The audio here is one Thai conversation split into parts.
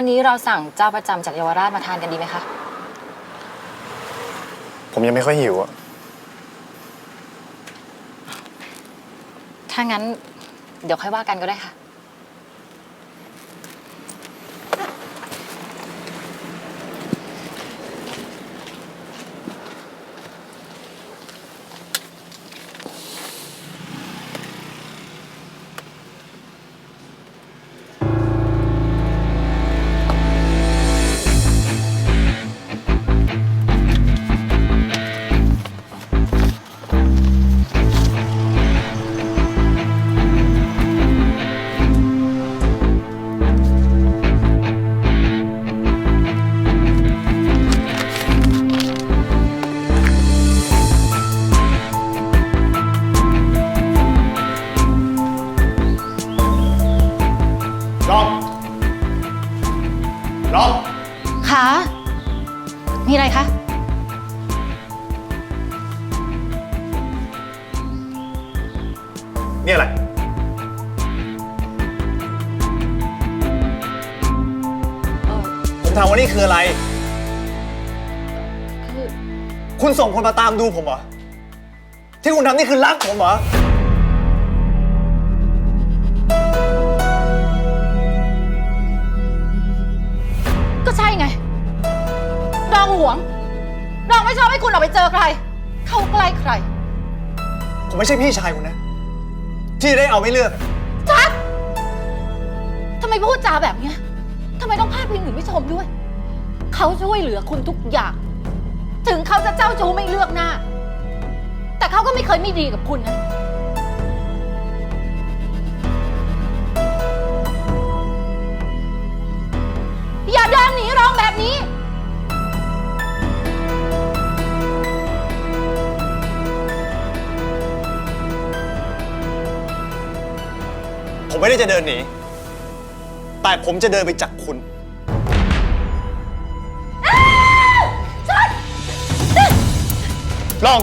ชัดคะวันนี้เราสั่งเจ้าประจำจากเยาวราชมาทานกันดีไหมคะ ผมยังไม่ค่อยหิวอะถ้างั้นเดี๋ยวค่อยว่ากันก็ได้ค่ะ มีอะไรคะนี่อะไร เออผมถามว่านี่คืออะไร คือ คุณส่งคนมาตามดูผมเหรอ ที่คุณทำนี่คือรักผมเหรอ รองหวงรองไม่ชอบให้คุณออกไปเจอใคร เข้าใกล้ใคร ผมไม่ใช่พี่ชายคุณนะ ที่ได้เอาไม่เลือก ชัดทำไมพูดจาแบบเนี้ยทำไมต้องพาดพิงถึงพี่ชมด้วย เขาช่วยเหลือคุณทุกอย่าง ถึงเขาจะเจ้าชู้ไม่เลือกหน้า แต่เขาก็ไม่เคยไม่ดีกับคุณนะ ไม่ได้จะเดินหนี แต่ผมจะเดินไปจากคุณ ลอง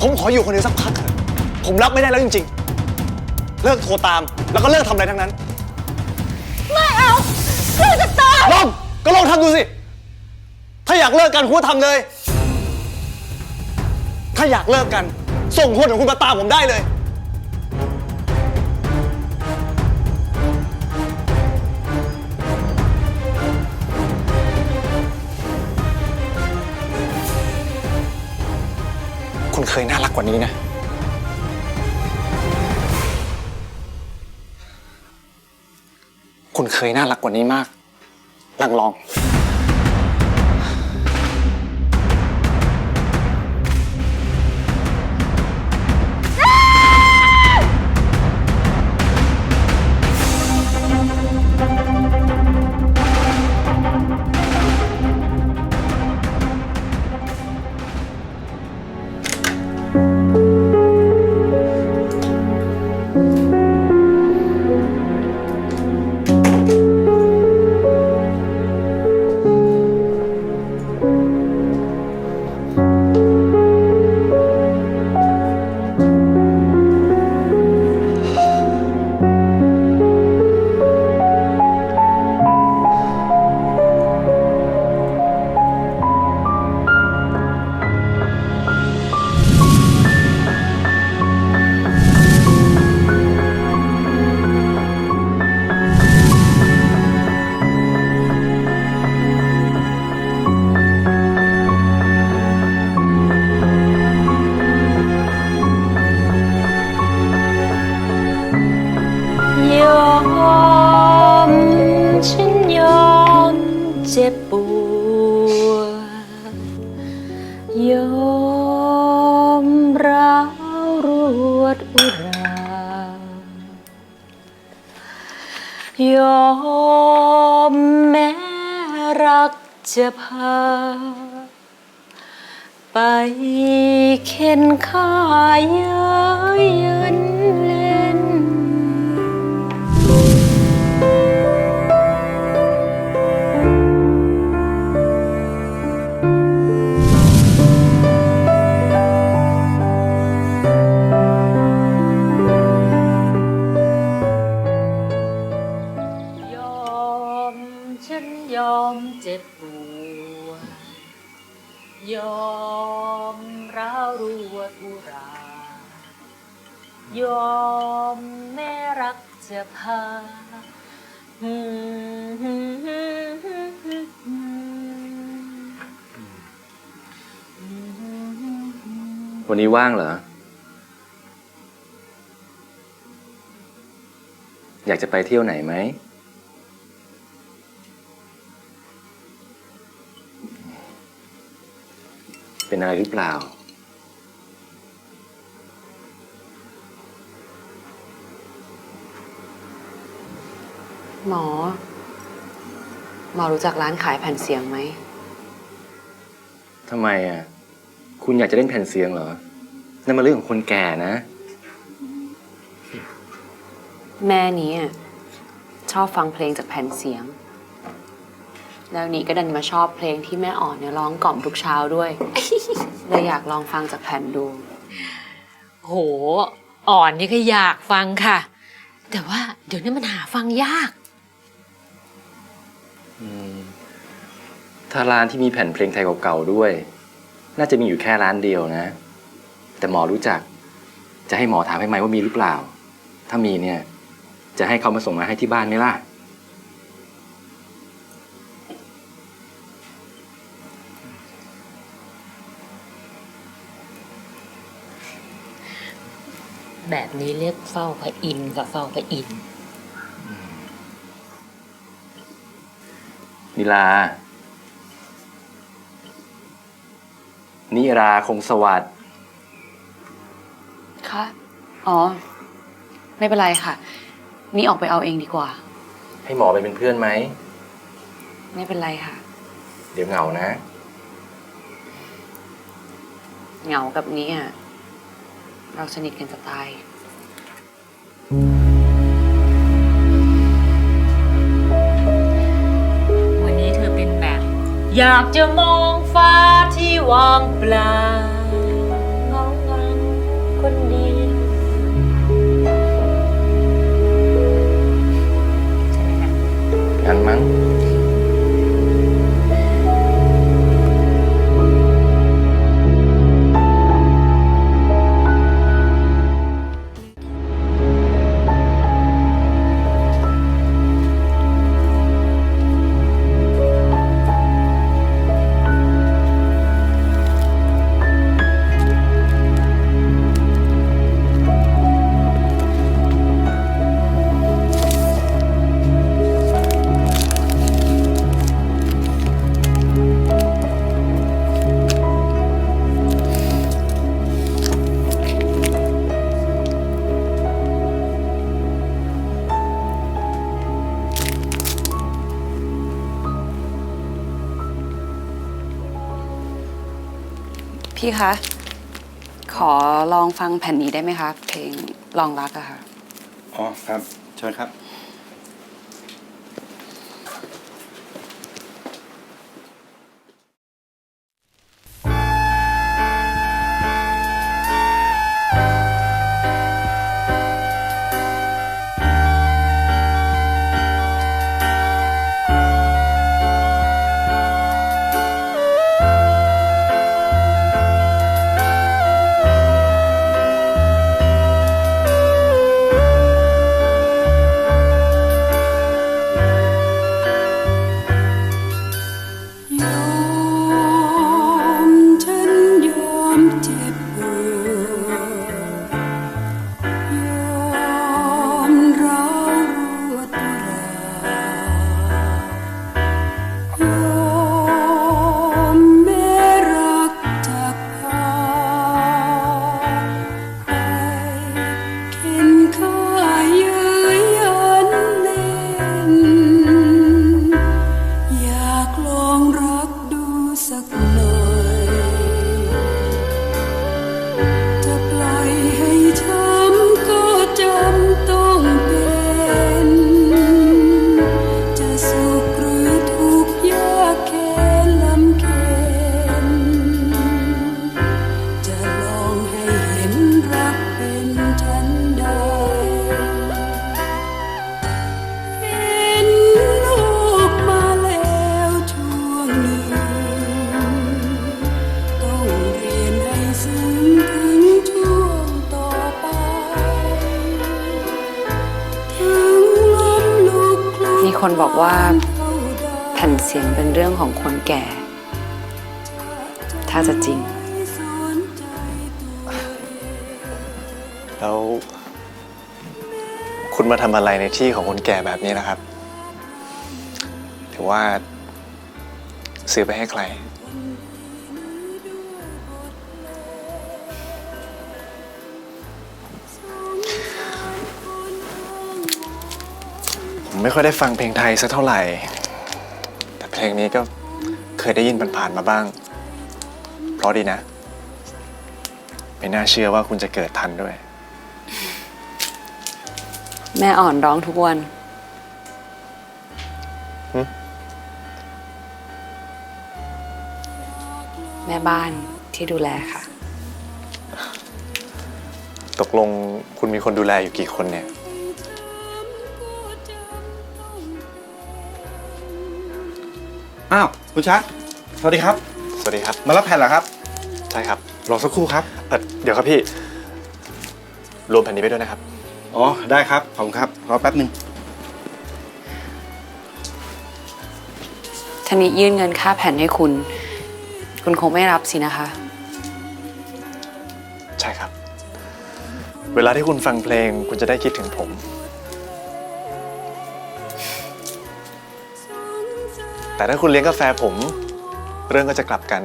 ผมขออยู่คนเดียวสักพักเถอะ ผมรับไม่ได้แล้วจริง ๆ เลิกโทรตาม แล้วก็เลิกทำอะไรทั้งนั้น ไม่เอาเรื่องจะตายลอง ก็ลองทำดูสิ ถ้าอยากเลิกกันคุณก็ทำเลย ถ้าอยากเลิกกัน ส่งคนของคุณมาตามผมได้เลย ยน่ารักกว่านี้นะ คุณเคยน่ารักกว่านี้มาก ลังลอง จ็บปวดยอมร้าวรวดอุรายอมแม้รักจะพา ไปเข็นข้ายเย้ยเยิน รักจะพาวันนี้ว่างเหรอ อยากจะไปเที่ยวไหนไหม เป็นอะไรหรือเปล่า หมอ หมอรู้จักร้านขายแผ่นเสียงไหม ทำไมอะ คุณอยากจะเล่นแผ่นเสียงเหรอ นั่นมาเรื่องของคนแก่นะ แม่นี้อะชอบฟังเพลงจากแผ่นเสียง แล้วนี้ก็ดันมาชอบเพลงที่แม่อ่อนเนี่ยร้องกล่อมทุกเช้าด้วย เลยอยากลองฟังจากแผ่นดู โห อ่อนนี่ก็อยากฟังค่ะ แต่ว่าเดี๋ยวนี้มันหาฟังยากอืม ถ้าร้านที่มีแผ่นเพลงไทยเก่าๆด้วย น่าจะมีอยู่แค่ร้านเดียวนะ แต่หมอรู้จัก จะให้หมอถามให้ไหมว่ามีหรือเปล่า ถ้ามีเนี่ย จะให้เขามาส่งมาให้ที่บ้านไหมล่ะ แบบนี้เรียกเฝ้าพระอินทร์กับเฝ้าพระอินทร์ นิลา นิราคงสวัสดิ์ค่ะอ๋อ ไม่เป็นไรค่ะ นี่ออกไปเอาเองดีกว่า ให้หมอไปเป็นเพื่อนไหม ไม่เป็นไรค่ะ เดี๋ยวเหงานะ เหงากับนี้อะ เราสนิทกันจะตาย อยากจะมองฟ้าที่ว่างเปล่าเงาเงาคนเดียวใช่ไหมคะงั้นมั้ง คะ ขอลองฟังแผ่นนี้ได้ไหมคะ เพลงลองรักอะค่ะ อ๋อครับ เชิญครับ เป็นเรื่องของคนแก่ ถ้าจะจริง แล้ว คุณมาทำอะไรในที่ของคนแก่แบบนี้นะครับ หรือว่า ซื้อไปให้ใคร ผมไม่ค่อยได้ฟังเพลงไทยสักเท่าไหร่ เพลงนี้ก็เคยได้ยินผ่านๆมาบ้าง เพราะดีนะ ไม่น่าเชื่อว่าคุณจะเกิดทันด้วย แม่อ่อนร้องทุกวันหึแม่บ้านที่ดูแลค่ะ ตกลงคุณมีคนดูแลอยู่กี่คนเนี่ย อ้าวคุณชัดสวัสดีครับ สวัสดีครับ มารับแผ่นเหรอครับ ใช่ครับรอสักครู่ครับ เอ่อเดี๋ยวครับพี่ รวมแผ่นนี้ไปด้วยนะครับ อ๋อ ได้ครับ ขอบคุณครับรอแป๊บหนึ่งธนิยื่นเงินค่าแผ่นให้คุณ คุณคงไม่รับสินะคะ ใช่ครับ เวลาที่คุณฟังเพลง คุณจะได้คิดถึงผม แต่ถ้าคุณเลี้ยงกาแฟผม เรื่องก็จะกลับกัน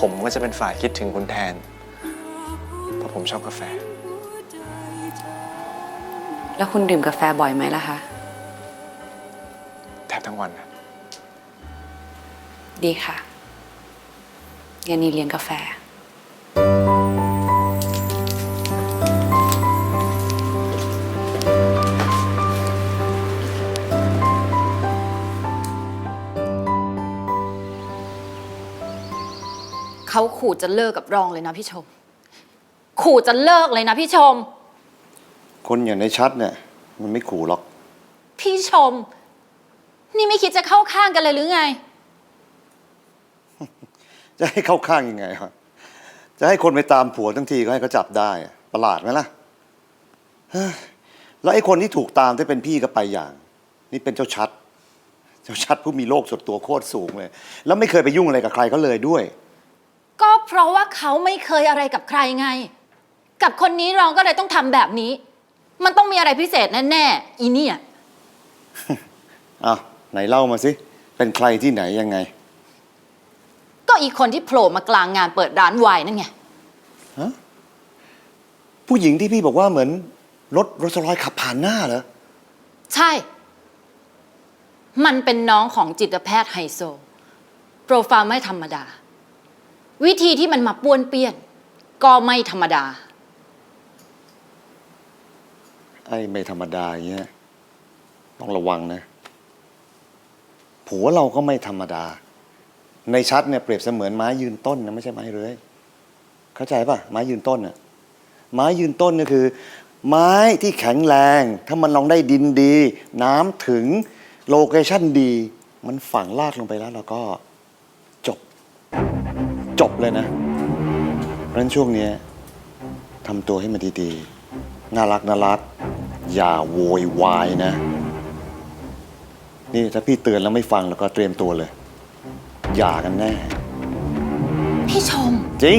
ผมก็จะเป็นฝ่ายคิดถึงคุณแทน เพราะผมชอบกาแฟ แล้วคุณดื่มกาแฟบ่อยไหมล่ะคะ แทบทั้งวันนะดีค่ะยานีเลี้ยงกาแฟ เขาขู่จะเลิกกับรองเลยนะพี่ชม ขู่จะเลิกเลยนะพี่ชม คนอย่างในชัดเนี่ย มันไม่ขู่หรอก พี่ชม นี่ไม่คิดจะเข้าข้างกันเลยหรือไง จะให้เข้าข้างยังไงวะจะให้คนไปตามผัวทั้งทีก็ให้เขาจับได้อะประหลาดไหมล่ะเฮ้ยแล้วไอ้คนที่ถูกตามที่เป็นพี่ก็ไปอย่าง นี่เป็นเจ้าชัด เจ้าชัดผู้มีโลกส่วนตัวโคตรสูงเลย แล้วไม่เคยไปยุ่งอะไรกับใครเขาเลยด้วยก็ เพราะว่าเขาไม่เคยอะไรกับใครไง กับคนนี้รองก็เลยต้องทำแบบนี้ มันต้องมีอะไรพิเศษแน่ๆอีเนี่ย อ้าวไหนเล่ามาสิ เป็นใครที่ไหนยังไง ก็อีกคนที่โผล่มากลางงานเปิดร้านไวน์นั่นไง ผู้หญิงที่พี่บอกว่าเหมือน รถรถสลอยขับผ่านหน้าเหรอ ใช่ มันเป็นน้องของจิตแพทย์ไฮโซ โปรไฟล์ไม่ธรรมดา วิธีที่มันมาป้วนเปี้ยน ก็ไม่ธรรมดา ไอ้ไม่ธรรมดาอย่างเงี้ยต้องระวังนะ ผัวเราก็ไม่ธรรมดา ในชัดเนี่ยเปรียบเสมือนไม้ยืนต้นนะไม่ใช่ไม้เรือยเข้าใจป่ะไม้ยืนต้นน่ะไม้ยืนต้นเนี่ยคือ ไม้ที่แข็งแรง ถ้ามันลองได้ดินดี น้ำถึงโลเคชั่นดี มันฝังลากลงไปแล้วแล้วก็ จบเลยนะเพราะฉะนั้นช่วงเนี้ยทำตัวให้มันดีๆ น่ารักน่ารัก อย่าโวยวายนะ นี่ถ้าพี่เตือนแล้วไม่ฟังแล้วก็เตรียมตัวเลย อย่ากันแน่ พี่ชม จริง